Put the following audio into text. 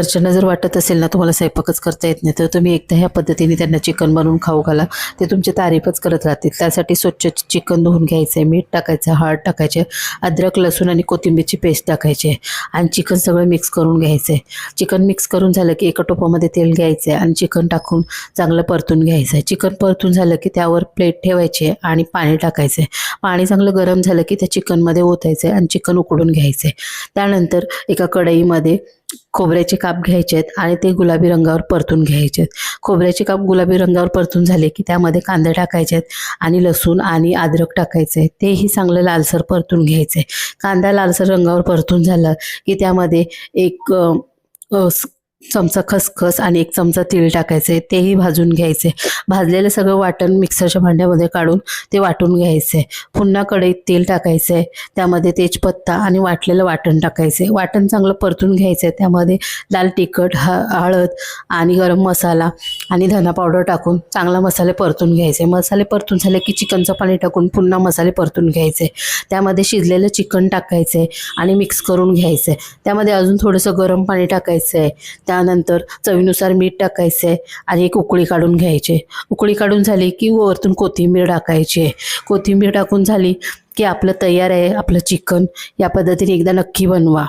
घरच्यांना जर वाटत असेल ना तुम्हाला स्वयंपाकच करता येत नाही. तर तुम्ही एकदा ह्या पद्धतीने त्यांना चिकन बनवून खाऊ घाला. ते तुमची तारीफच करत राहतील. त्यासाठी स्वच्छ चिकन धुवून घ्यायचं आहे मीठ टाकायचं हळद टाकायचे अद्रक लसूण आणि कोथिंबीरची पेस्ट टाकायची आहे आणि चिकन सगळं मिक्स करून घ्यायचं आहे चिकन मिक्स करून झालं की एका टोपामध्ये तेल घ्यायचं आहे आणि चिकन टाकून चांगलं परतून घ्यायचं आहे चिकन परतून झालं की त्यावर प्लेट ठेवायची आहे आणि पाणी टाकायचं आहे पाणी चांगलं गरम झालं की त्या चिकनमध्ये ओतायचं आहे आणि चिकन उकडून घ्यायचं आहे त्यानंतर एका कढईमध्ये खोबऱ्याचे काप घ्यायचे आहेत आणि ते गुलाबी रंगावर परतून घ्यायचे आहेत खोबऱ्याचे काप गुलाबी रंगावर परतून झाले की त्यामध्ये कांदे टाकायचे आहेत आणि लसूण आणि अद्रक टाकायचे. आहे तेही चांगलं लालसर परतून घ्यायचे. कांदा लालसर रंगावर परतून झाला की त्यामध्ये एक चमचा खसखस आणि एक चमचा तीळ टाकायचे तेही भाजून घ्यायचे. भाजलेलं सगळं वाटण मिक्सरच्या भांड्यामध्ये काढून ते वाटून घ्यायचे. पुन्हा कढईत तेल टाकायचे त्यामध्ये तेजपत्ता आणि वाटलेलं वाटण टाकायचे. वाटण चांगलं परतून घ्यायचं त्यामध्ये लाल तिखट ह हळद आणि गरम मसाला आणि धना पावडर टाकून चांगला मसाले परतून घ्यायचे. मसाले परतून झाले की चिकनचं पाणी टाकून पुन्हा मसाले परतून घ्यायचे. त्यामध्ये शिजलेलं चिकन टाकायचे आणि मिक्स करून घ्यायचे. त्यामध्ये अजून थोडंसं गरम पाणी टाकायचं आहे त्यानंतर चवीनुसार मीठ टाकायचं आहे आणि एक उकळी काढून घ्यायची. उकळी काढून झाली की वरतून कोथिंबीर टाकायची. आहे कोथिंबीर टाकून झाली की आपलं तयार आहे आपलं चिकन. या पद्धतीने एकदा नक्की बनवा.